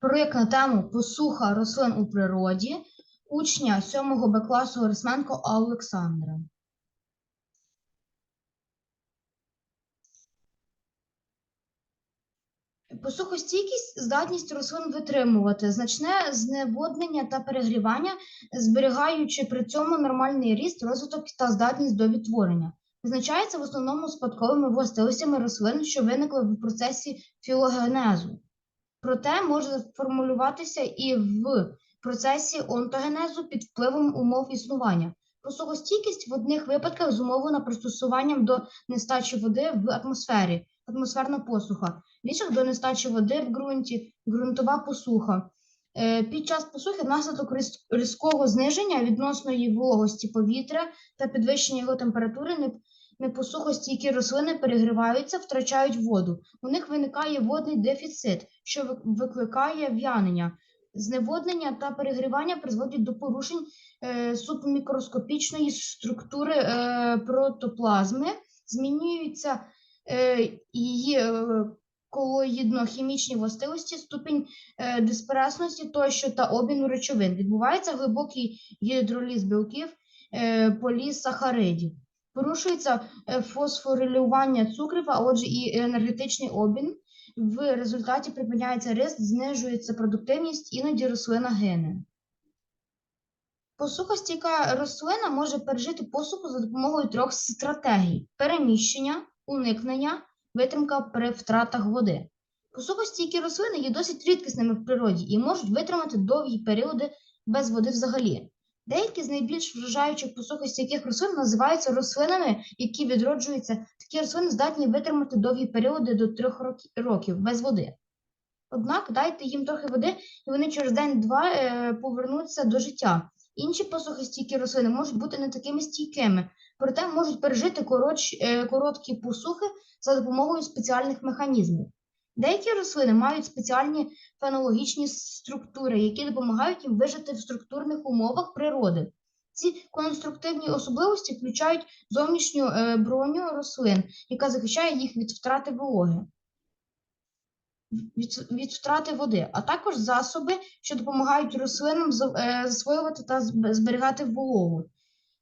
проєкт на тему Посуха рослин у природі учня 7 Б класу Рисменко Олександра. Посухостійкість здатність рослин витримувати значне зневоднення та перегрівання, зберігаючи при цьому нормальний ріст, розвиток та здатність до відтворення. Визначається в основному спадковими властивостями рослин, що виникли в процесі філогенезу. Проте може формулюватися і в процесі онтогенезу під впливом умов існування. Посухостійкість в одних випадках зумовлена пристосуванням до нестачі води в атмосфері, атмосферна посуха, в інших до нестачі води в ґрунті, ґрунтова посуха. Е, Під час посухи внаслідок різкого зниження відносної вологості повітря та підвищення його температури не- непосухостійкі рослини перегріваються, втрачають воду. У них виникає водний дефіцит, що вик- викликає в'янення. Зневоднення та перегрівання призводять до порушень е, субмікроскопічної структури е, протоплазми, змінюються е, її е, колоїдно-хімічні властивості, ступінь е, дисперсності тощо та обміну речовин. Відбувається глибокий гідроліз білків, е, полісахаридів. Порушується е, фосфорилювання цукрів, а отже і енергетичний обмін. В результаті припиняється ріст, знижується продуктивність, іноді рослина гине. Посухостійка рослина може пережити посуху за допомогою трьох стратегій: переміщення, уникнення, витримка при втратах води. Посухостійкі рослини є досить рідкісними в природі і можуть витримати довгі періоди без води взагалі. Деякі з найбільш вражаючих посухостійких рослин називаються рослинами, які відроджуються. Такі рослини здатні витримати довгі періоди до трьох років без води. Однак дайте їм трохи води, і вони через день-два е, повернуться до життя. Інші посухостійкі рослини можуть бути не такими стійкими, проте можуть пережити е, короткі посухи за допомогою спеціальних механізмів. Деякі рослини мають спеціальні фенологічні структури, які допомагають їм вижити в структурних умовах природи. Ці конструктивні особливості включають зовнішню е, броню рослин, яка захищає їх від втрати вологи, від, від втрати води, а також засоби, що допомагають рослинам е, засвоювати та зберігати вологу.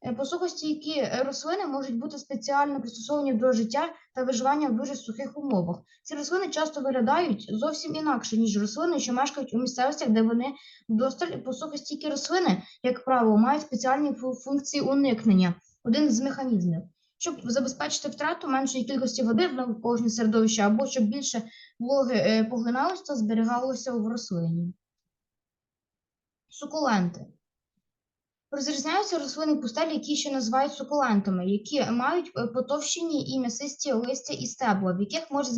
Е, Посухостійкі е, рослини можуть бути спеціально пристосовані до життя та виживання в дуже сухих умовах. Ці рослини часто виглядають зовсім інакше, ніж рослини, що мешкають у місцевостях, де вони вдосталь посухостійкі рослини, як правило, мають спеціальні функції уникнення, один з механізмів. Щоб забезпечити втрату меншої кількості води в навколишнє середовище, або щоб більше вологи е, поглиналося та зберігалося в рослині. Сукуленти. Розрізняються рослини пустелі, які ще називають сукулентами, які мають е, потовщені і м'ясисті листя і стебла, в яких може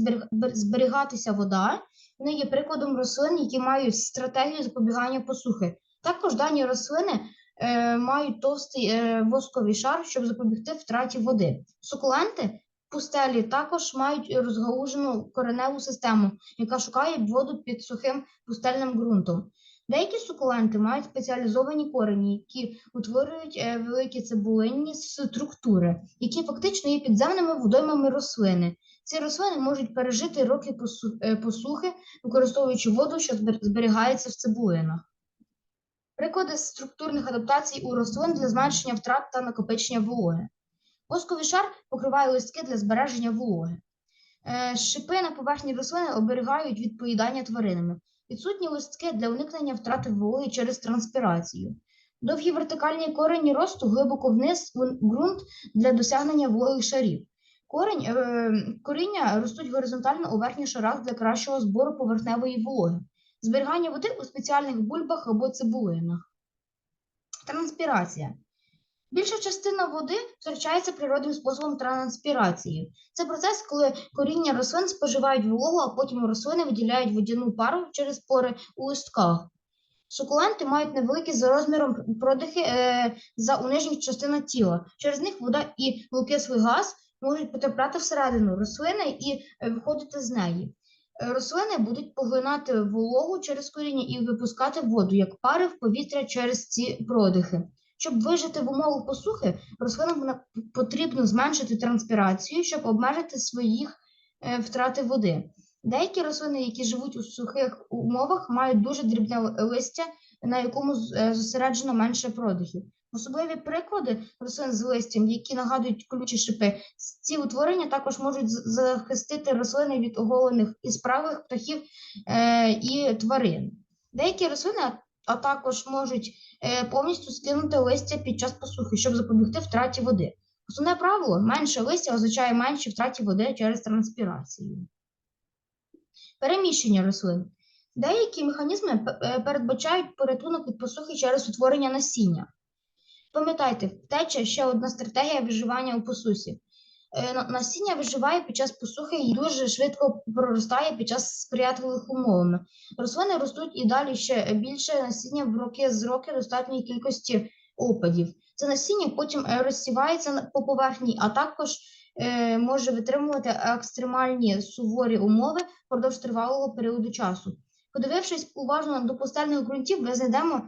зберігатися вода. Вони є прикладом рослин, які мають стратегію запобігання посухи. Також дані рослини е, мають товстий е, восковий шар, щоб запобігти втраті води. Сукуленти пустелі також мають розгалужену кореневу систему, яка шукає воду під сухим пустельним ґрунтом. Деякі сукуленти мають спеціалізовані корені, які утворюють е, великі цибулинні структури, які фактично є підземними водоймами рослини. Ці рослини можуть пережити роки е, посухи, використовуючи воду, що зберігається в цибулинах. Приклади структурних адаптацій у рослин для зменшення втрат та накопичення вологи. Восковий шар покриває листки для збереження вологи. Е, Шипи на поверхні рослини оберігають від поїдання тваринами. Відсутні листки для уникнення втрати вологи через транспірацію. Довгі вертикальні корені росту глибоко вниз у ґрунт для досягнення вологих шарів. Корінь, е, коріння ростуть горизонтально у верхніх шарах для кращого збору поверхневої вологи. Зберігання води у спеціальних бульбах або цибулинах. Транспірація. Більша частина води втрачається природним способом транспірації. Це процес, коли коріння рослин споживають вологу, а потім рослини виділяють водяну пару через пори у листках. Сукуленти мають невеликі за розміром продихи е, за у нижніх частинах тіла. Через них вода і вуглекислий газ можуть потрапляти всередину рослини і е, виходити з неї. Е, Рослини будуть поглинати вологу через коріння і випускати воду як пари в повітря через ці продихи. Щоб вижити в умовах посухи, рослинам потрібно зменшити транспірацію, щоб обмежити своїх е, втрати води. Деякі рослини, які живуть у сухих умовах, мають дуже дрібне листя, на якому е, зосереджено менше продихів. Особливі приклади рослин з листям, які нагадують колючі шипи, ці утворення також можуть захистити рослини від оголених і справних птахів е, і тварин. Деякі рослини, а- також можуть е, повністю скинути листя під час посухи, щоб запобігти втраті води. Основне правило менше листя означає менші втраті води через транспірацію. Переміщення рослин. Деякі механізми е, передбачають порятунок від посухи через утворення насіння. Пам'ятайте, втеча ще одна стратегія виживання у посусі. Е, на- Насіння виживає під час посухи і дуже швидко проростає під час сприятливих умов. Рослини ростуть і далі ще більше насіння в роки з роки достатньої кількості опадів. Це насіння потім е, розсівається по поверхні, а також е, може витримувати екстремальні суворі умови впродовж тривалого періоду часу. Подивившись уважно до пустельних ґрунтів, ми знайдемо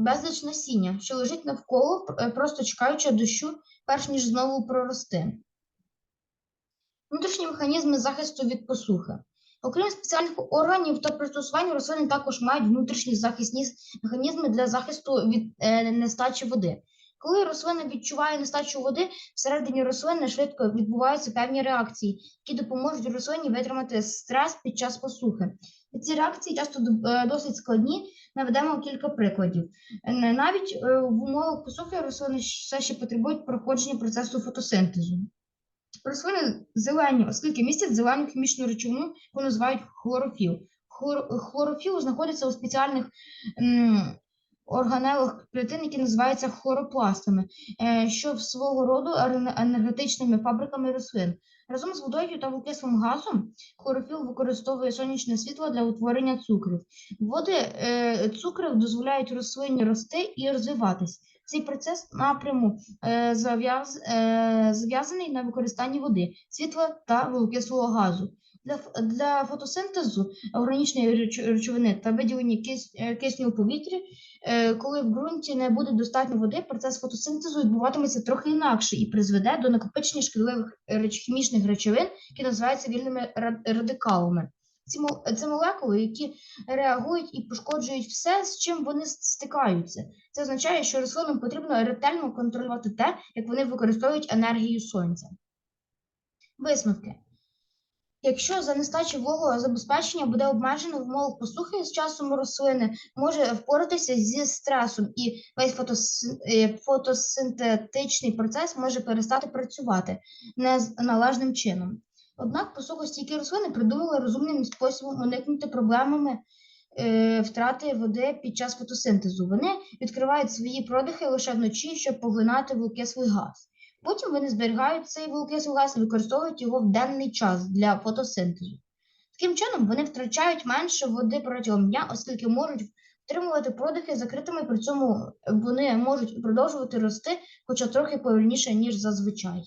безліч насіння, що лежить навколо, е, просто чекаючи дощу, перш ніж знову прорости. Внутрішні механізми захисту від посухи. Окрім спеціальних органів та пристосувань, рослини також мають внутрішні захисні механізми для захисту від е, нестачі води. Коли рослина відчуває нестачу води, всередині рослини швидко відбуваються певні реакції, які допоможуть рослині витримати стрес під час посухи. Ці реакції часто е, досить складні. Наведемо кілька прикладів. Е, Навіть е, в умовах посухи рослини все ще потребують проходження процесу фотосинтезу. Рослини зелені, оскільки містять зелену хімічну речовину, яку називають хлорофіл. Хлор- Хлорофіл знаходиться у спеціальних органелах клітин, які називаються хлоропластами, що в свого роду енергетичними фабриками рослин. Разом з водою та вуглекислим газом хлорофіл використовує сонячне світло для утворення цукрів. Води е, цукрів дозволяють рослині рости і розвиватись. Цей процес напряму е, е, зав'язаний на використанні води, світла та вуглекислого газу. Для, для фотосинтезу органічної речовини та виділення е, кисню у повітрі, е, коли в ґрунті не буде достатньо води, процес фотосинтезу відбуватиметься трохи інакше і призведе до накопичення шкідливих е, хімічних речовин, які називаються вільними радикалами. Ці, це молекули, які реагують і пошкоджують все, з чим вони стикаються. Це означає, що рослинам потрібно ретельно контролювати те, як вони використовують енергію сонця. Висновки. Якщо за нестачі вологого забезпечення буде обмежено в посухи з часом рослини може впоратися зі стресом, і весь е, фотосинтетичний процес може перестати працювати належним чином. Однак посухостійкі рослини придумали розумним способом уникнути проблемами е, втрати води під час фотосинтезу. Вони відкривають свої продихи лише вночі, щоб поглинати вуглекислий газ. Потім вони зберігають цей вуглекислий газ і використовують його в денний час для фотосинтезу. Таким чином, вони втрачають менше води протягом дня, оскільки можуть втримувати продихи закритими, при цьому вони можуть продовжувати рости, хоча трохи повільніше, ніж зазвичай.